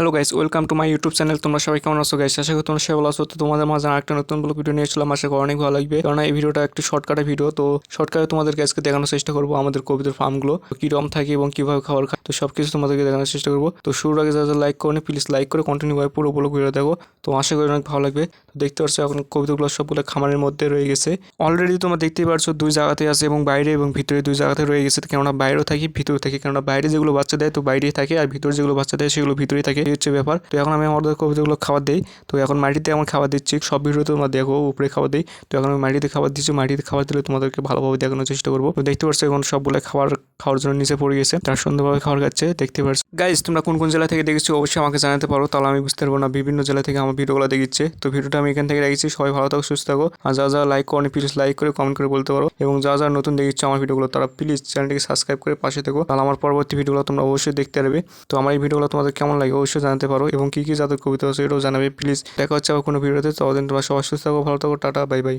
Hello guys welcome to my YouTube channel তোমরা সবাই কেমন আছো গাইস আশা করি তোমরা সবাই ভালো আছো। তো তোমাদের মাঝে একটা নতুন ব্লগ ভিডিও নিয়ে এসেছিলাম আশা করি অনেক ভালো লাগবে। কারণ এই ভিডিওটা একটু শর্টকাটে ভিডিও তো শর্টকাটে তোমাদেরকে আজকে দেখানোর চেষ্টা করব আমাদের কবিদের ফার্মগুলো কীরকম থাকে এবং কীভাবে খাবার খায়। তো সব কিছু তোমাদেরকে দেখানোর চেষ্টা করব। তো শুরুর আগে যারা লাইক করো প্লিজ লাইক করে কন্টিনিউ ভাবে পুরো ব্লগ ভিডিও দেখো। তো আশা করি অনেক ভালো লাগবে। তো দেখতে পাচ্ছ এখন কবিতাগুলো সবগুলো খামারের মধ্যে রয়ে গেছে। অলরেডি তোমরা দেখতেই পারছ দুই জায়গাতে আছে এবং বাইরে এবং ভিতরে দুই জায়গাতে রয়ে গেছে। কেননা বাইরেও থাকি ভিতরে থাকি। কেননা বাইরে যেগুলো বাচ্চা দেয়, তো বাইরেই থাকে। আর ভিতরে যেগুলো বাচ্চা দেয়, সেগুলো ভিতরেই থাকে। এই হচ্ছে ব্যাপার। তো এখন আমি আমাদের কবিতাগুলো খাবার দিই। তো এখন মাটিতে আমার খাবার দিচ্ছি। সব ভিডিওতে তোমরা দেখো, উপরে খাবার দিই। তো এখন আমি মাটিতে খাবার দিচ্ছি। মাটিতে খাবার দিলে তোমাদেরকে ভালোভাবে দেখানোর চেষ্টা করব। তো দেখতে পাচ্ছ এখন সবগুলো খাবার খাওয়ার জন্য নিচে পড়ে গেছে। তার সুন্দরভাবে খাবার খাচ্ছে। দেখতে পাচ্ছ গাইজ তোমরা কোন কোন জেলা থেকে দেখেছ অবশ্যই আমাকে জানাতে পারো। তাহলে আমি বুঝতে পারব না বিভিন্ন জেলা থেকে আমার ভিডিওগুলো দেখিচ্ছে। তো ভিডিওটা আমি এখান থেকে রেখেছি। সবাই ভালো থাকো, সুস্থ থাকো। আর যা যা লাইক করো প্লিজ লাইক করে কমেন্ট করে বলতে পারো। এবং যা যা নতুন দেখিচ্ছে আমার ভিডিওগুলো, তারা প্লিজ চ্যানেলটিকে সাবস্ক্রাইব করে পাশে থেকো। তাহলে আমার পরবর্তী ভিডিওগুলো তোমরা অবশ্যই দেখতে পারবে। তো আমার এই ভিডিওগুলো তোমাদের কেমন লাগে অবশ্যই জানাতে পারো এবং কী কী যাদের কবিতা আছে এটাও জানাবে। প্লিজ, দেখা হচ্ছে আবার কোনো ভিডিওতে। ততদিন তোমরা সবাই সুস্থ থাকো, ভালো থাকো, টাটা, বাই বাই।